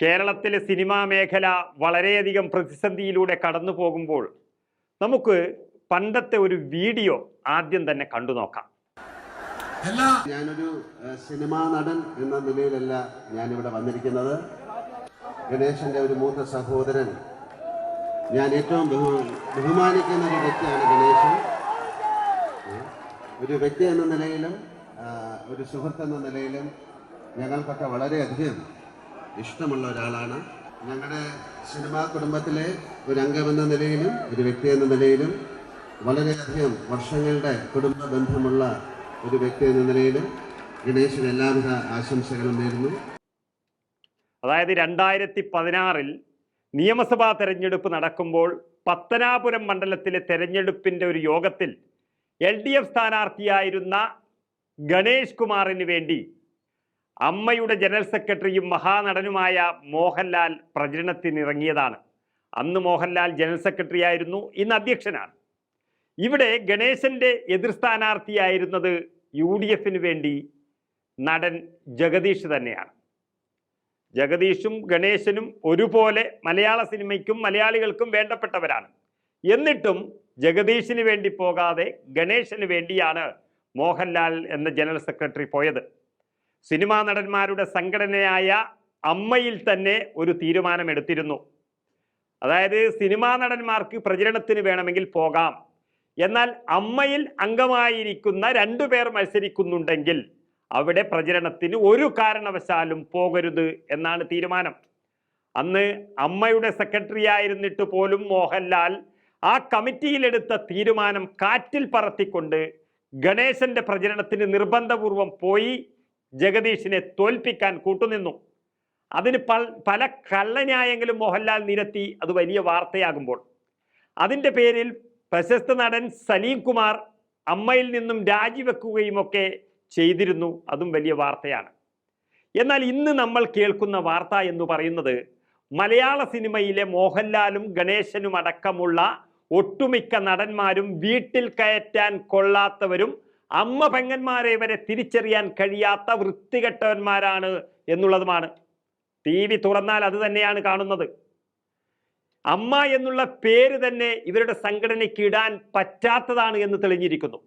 കേരളത്തിലെ സിനിമാ മേഖല വളരെയധികം പ്രതിസന്ധിയിലൂടെ കടന്നു പോകുമ്പോൾ നമുക്ക് പണ്ടത്തെ ഒരു വീഡിയോ ആദ്യം തന്നെ കണ്ടു നോക്കാം. ഞാനൊരു സിനിമാ നടൻ എന്ന നിലയിലല്ല ഞാനിവിടെ വന്നിരിക്കുന്നത്. ഗണേശന്റെ ഒരു മൂത്ത സഹോദരൻ. ഞാൻ ഏറ്റവും ബഹുമാനിക്കുന്ന ഒരു വ്യക്തിയാണ് ഗണേശൻ. ഒരു വ്യക്തി എന്ന നിലയിലും ഒരു സുഹൃത്ത് എന്ന നിലയിലും ഞങ്ങൾക്കൊക്കെ വളരെയധികം ഇഷ്ടമുള്ള ഒരാളാണ്. ഞങ്ങളുടെ സിനിമാ കുടുംബത്തിലെ ഒരു അംഗമെന്ന നിലയിലും ഒരു വ്യക്തി എന്ന നിലയിലും വളരെയധികം വർഷങ്ങളുടെ കുടുംബ ബന്ധമുള്ള ഒരു വ്യക്തി എന്ന നിലയിലും ഗണേശന് എല്ലാവിധ ആശംസകളും നേരുന്നു. അതായത് രണ്ടായിരത്തി പതിനാറിൽ നിയമസഭാ തെരഞ്ഞെടുപ്പ് നടക്കുമ്പോൾ പത്തനാപുരം മണ്ഡലത്തിലെ തെരഞ്ഞെടുപ്പിന്റെ ഒരു യോഗത്തിൽ എൽ ഡി എഫ് സ്ഥാനാർത്ഥിയായിരുന്ന ഗണേഷ് കുമാറിന് വേണ്ടി അമ്മയുടെ ജനറൽ സെക്രട്ടറിയും മഹാനടനുമായ മോഹൻലാൽ പ്രചരണത്തിനിറങ്ങിയതാണ്. അന്ന് മോഹൻലാൽ ജനറൽ സെക്രട്ടറി ആയിരുന്നു ഇന്ന് അധ്യക്ഷനാണ്. ഇവിടെ ഗണേശന്റെ എതിർ സ്ഥാനാർത്ഥിയായിരുന്നത് യു ഡി എഫിന് വേണ്ടി നടൻ ജഗദീഷ് തന്നെയാണ്. ജഗദീഷും ഗണേശനും ഒരുപോലെ മലയാള സിനിമയ്ക്കും മലയാളികൾക്കും വേണ്ടപ്പെട്ടവരാണ്. എന്നിട്ടും ജഗദീഷിന് വേണ്ടി പോകാതെ ഗണേശന് വേണ്ടിയാണ് മോഹൻലാൽ എന്ന ജനറൽ സെക്രട്ടറി പോയത്. സിനിമാ നടന്മാരുടെ സംഘടനയായ അമ്മയിൽ തന്നെ ഒരു തീരുമാനമെടുത്തിരുന്നു. അതായത് സിനിമാ നടന്മാർക്ക് പ്രചരണത്തിന് വേണമെങ്കിൽ പോകാം. എന്നാൽ അമ്മയിൽ അംഗമായിരിക്കുന്ന രണ്ടു പേർ മത്സരിക്കുന്നുണ്ടെങ്കിൽ അവിടെ പ്രചരണത്തിന് ഒരു കാരണവശാലും പോകരുത് എന്നാണ് തീരുമാനം. അന്ന് അമ്മയുടെ സെക്രട്ടറി ആയിരുന്നിട്ട് പോലും മോഹൻലാൽ ആ കമ്മിറ്റിയിലെടുത്ത തീരുമാനം കാറ്റിൽ പറത്തിക്കൊണ്ട് ഗണേശന്റെ പ്രചരണത്തിന് നിർബന്ധപൂർവം പോയി ജഗദീഷിനെ തോൽപ്പിക്കാൻ കൂട്ടുനിന്നു. അതിന് പല കള്ളന്യായങ്ങളും മോഹൻലാൽ നിരത്തി അത് വലിയ വാർത്തയാകുമ്പോൾ. അതിന്റെ പേരിൽ പ്രശസ്ത നടൻ സലീം കുമാർ അമ്മയിൽ നിന്നും രാജിവെക്കുകയും ഒക്കെ ചെയ്തിരുന്നു. അതും വലിയ വാർത്തയാണ്. എന്നാൽ ഇന്ന് നമ്മൾ കേൾക്കുന്ന വാർത്ത എന്ന് പറയുന്നത് മലയാള സിനിമയിലെ മോഹൻലാലും ഗണേശനും അടക്കമുള്ള ഒട്ടുമിക്ക നടന്മാരും വീട്ടിൽ കയറ്റാൻ കൊള്ളാത്തവരും അമ്മ പെങ്ങന്മാരെ വരെ തിരിച്ചറിയാൻ കഴിയാത്ത വൃത്തികെട്ടവന്മാരാണ് എന്നുള്ളതുമാണ്. ടി വി തുറന്നാൽ അത് തന്നെയാണ് കാണുന്നത്. അമ്മ എന്നുള്ള പേര് തന്നെ ഇവരുടെ സംഘടനയ്ക്ക് ഇടാൻ പറ്റാത്തതാണ് എന്ന് തെളിഞ്ഞിരിക്കുന്നു.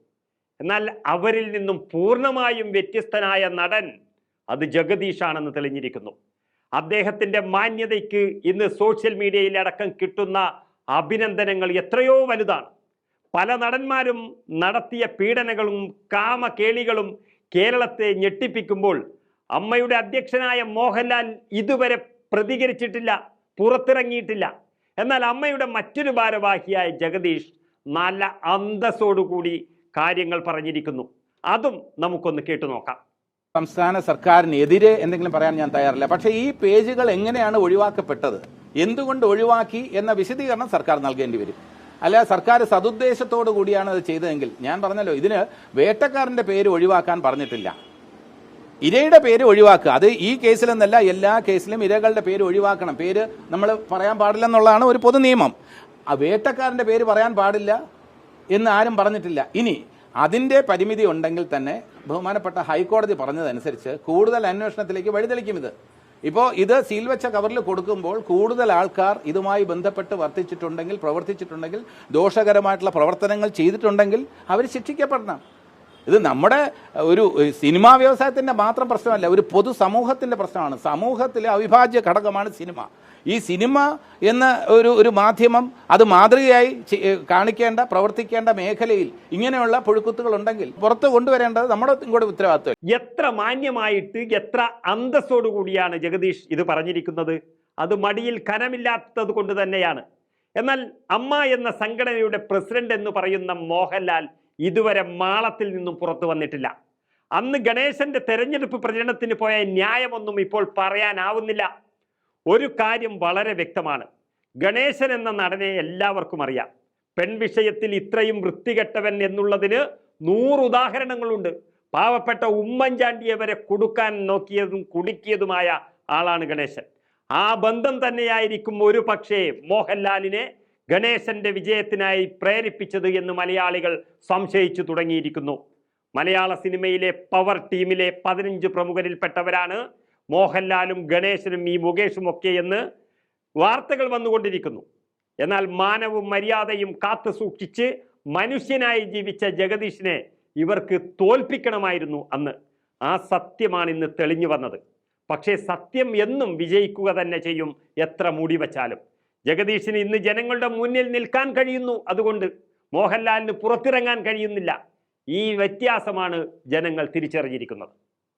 എന്നാൽ അവരിൽ നിന്നും പൂർണമായും വ്യത്യസ്തനായ നടൻ അത് ജഗദീഷാണെന്ന് തെളിഞ്ഞിരിക്കുന്നു. അദ്ദേഹത്തിന്റെ മാന്യതയ്ക്ക് ഇന്ന് സോഷ്യൽ മീഡിയയിൽ അടക്കം കിട്ടുന്ന അഭിനന്ദനങ്ങൾ എത്രയോ വലുതാണ്. പല നടന്മാരും നടത്തിയ പീഡനങ്ങളും കാമകേളികളും കേരളത്തെ ഞെട്ടിപ്പിക്കുമ്പോൾ അമ്മയുടെ അധ്യക്ഷനായ മോഹൻലാൽ ഇതുവരെ പ്രതികരിച്ചിട്ടില്ല പുറത്തിറങ്ങിയിട്ടില്ല. എന്നാൽ അമ്മയുടെ മറ്റൊരു ഭാരവാഹിയായ ജഗദീഷ് നല്ല അന്തസ്സോടുകൂടി കാര്യങ്ങൾ പറഞ്ഞിരിക്കുന്നു. അതും നമുക്കൊന്ന് കേട്ടു നോക്കാം. സംസ്ഥാന സർക്കാരിനെതിരെ എന്തെങ്കിലും പറയാൻ ഞാൻ തയ്യാറില്ല. പക്ഷേ ഈ പേജുകൾ എങ്ങനെയാണ് ഒഴിവാക്കപ്പെട്ടത്? എന്തുകൊണ്ട് ഒഴിവാക്കി എന്ന വിശദീകരണം സർക്കാർ നൽകേണ്ടി വരും? അല്ല സർക്കാർ സതുദ്ദേശത്തോടു കൂടിയാണ് അത് ചെയ്തതെങ്കിൽ ഞാൻ പറഞ്ഞല്ലോ ഇതിന് വേട്ടക്കാരന്റെ പേര് ഒഴിവാക്കാൻ പറഞ്ഞിട്ടില്ല. ഇരയുടെ പേര് ഒഴിവാക്കുക. അത് ഈ കേസിലെന്നല്ല എല്ലാ കേസിലും ഇരകളുടെ പേര് ഒഴിവാക്കണം. പേര് നമ്മൾ പറയാൻ പാടില്ലെന്നുള്ളതാണ് ഒരു പൊതു നിയമം. ആ വേട്ടക്കാരന്റെ പേര് പറയാൻ പാടില്ല എന്ന് ആരും പറഞ്ഞിട്ടില്ല. ഇനി അതിന്റെ പരിമിതി ഉണ്ടെങ്കിൽ തന്നെ ബഹുമാനപ്പെട്ട ഹൈക്കോടതി പറഞ്ഞതനുസരിച്ച് കൂടുതൽ അന്വേഷണത്തിലേക്ക് വഴിതെളിക്കും ഇത്. ഇപ്പോൾ ഇത് സീൽ വെച്ച കവറിൽ കൊടുക്കുമ്പോൾ കൂടുതൽ ആൾക്കാർ ഇതുമായി ബന്ധപ്പെട്ട് വർത്തിച്ചിട്ടുണ്ടെങ്കിൽ പ്രവർത്തിച്ചിട്ടുണ്ടെങ്കിൽ ദോഷകരമായിട്ടുള്ള പ്രവർത്തനങ്ങൾ ചെയ്തിട്ടുണ്ടെങ്കിൽ അവർ ശിക്ഷിക്കപ്പെടണം. ഇത് നമ്മുടെ ഒരു സിനിമാ വ്യവസായത്തിന്റെ മാത്രം പ്രശ്നമല്ല ഒരു പൊതു സമൂഹത്തിന്റെ പ്രശ്നമാണ്. സമൂഹത്തിലെ അവിഭാജ്യ ഘടകമാണ് സിനിമ. ഈ സിനിമ എന്ന ഒരു ഒരു മാധ്യമം അത് മാതൃകയായി കാണിക്കേണ്ട പ്രവർത്തിക്കേണ്ട മേഖലയിൽ ഇങ്ങനെയുള്ള പുഴുക്കുത്തുകൾ ഉണ്ടെങ്കിൽ പുറത്ത് കൊണ്ടുവരേണ്ടത് നമ്മുടെ ഇങ്ങോട്ട് ഉത്തരവാദിത്വം. എത്ര മാന്യമായിട്ട് എത്ര അന്തസ്സോടു കൂടിയാണ് ജഗദീഷ് ഇത് പറഞ്ഞിരിക്കുന്നത്? അത് മടിയിൽ കനമില്ലാത്തത് കൊണ്ട് തന്നെയാണ്. എന്നാൽ അമ്മ എന്ന സംഘടനയുടെ പ്രസിഡന്റ് എന്ന് പറയുന്ന മോഹൻലാൽ ഇതുവരെ മാളത്തിൽ നിന്നും പുറത്തു വന്നിട്ടില്ല. അന്ന് ഗണേശന്റെ തെരഞ്ഞെടുപ്പ് പ്രചരണത്തിന് പോയ ന്യായമൊന്നും ഇപ്പോൾ പറയാനാവുന്നില്ല. ഒരു കാര്യം വളരെ വ്യക്തമാണ്. ഗണേശൻ എന്ന നടനെ എല്ലാവർക്കും അറിയാം. പെൺവിഷയത്തിൽ ഇത്രയും വൃത്തികെട്ടവൻ എന്നുള്ളതിന് നൂറ് ഉദാഹരണങ്ങളുണ്ട്. പാവപ്പെട്ട ഉമ്മൻചാണ്ടിയെ വരെ കൊടുക്കാൻ നോക്കിയതും കുടുക്കിയതുമായ ആളാണ് ഗണേശൻ. ആ ബന്ധം തന്നെയായിരിക്കും ഒരു പക്ഷേ മോഹൻലാലിനെ ഗണേശന്റെ വിജയത്തിനായി പ്രേരിപ്പിച്ചത് എന്ന് മലയാളികൾ സംശയിച്ചു തുടങ്ങിയിരിക്കുന്നു. മലയാള സിനിമയിലെ പവർ ടീമിലെ പതിനഞ്ച് പ്രമുഖരിൽപ്പെട്ടവരാണ് മോഹൻലാലും ഗണേശനും ഈ മുകേഷും ഒക്കെ എന്ന് വാർത്തകൾ വന്നുകൊണ്ടിരിക്കുന്നു. എന്നാൽ മാനവും മര്യാദയും കാത്തു സൂക്ഷിച്ച് മനുഷ്യനായി ജീവിച്ച ജഗദീഷിനെ ഇവർക്ക് തോൽപ്പിക്കണമായിരുന്നു അന്ന്. ആ സത്യമാണ് ഇന്ന് തെളിഞ്ഞു വന്നത്. പക്ഷേ സത്യം എന്നും വിജയിക്കുക തന്നെ ചെയ്യും എത്ര മൂടി വച്ചാലും. ജഗദീഷിന് ഇന്ന് ജനങ്ങളുടെ മുന്നിൽ നിൽക്കാൻ കഴിയുന്നു. അതുകൊണ്ട് മോഹൻലാലിന് പുറത്തിറങ്ങാൻ കഴിയുന്നില്ല. ഈ വ്യത്യാസമാണ് ജനങ്ങൾ തിരിച്ചറിഞ്ഞിരിക്കുന്നത്.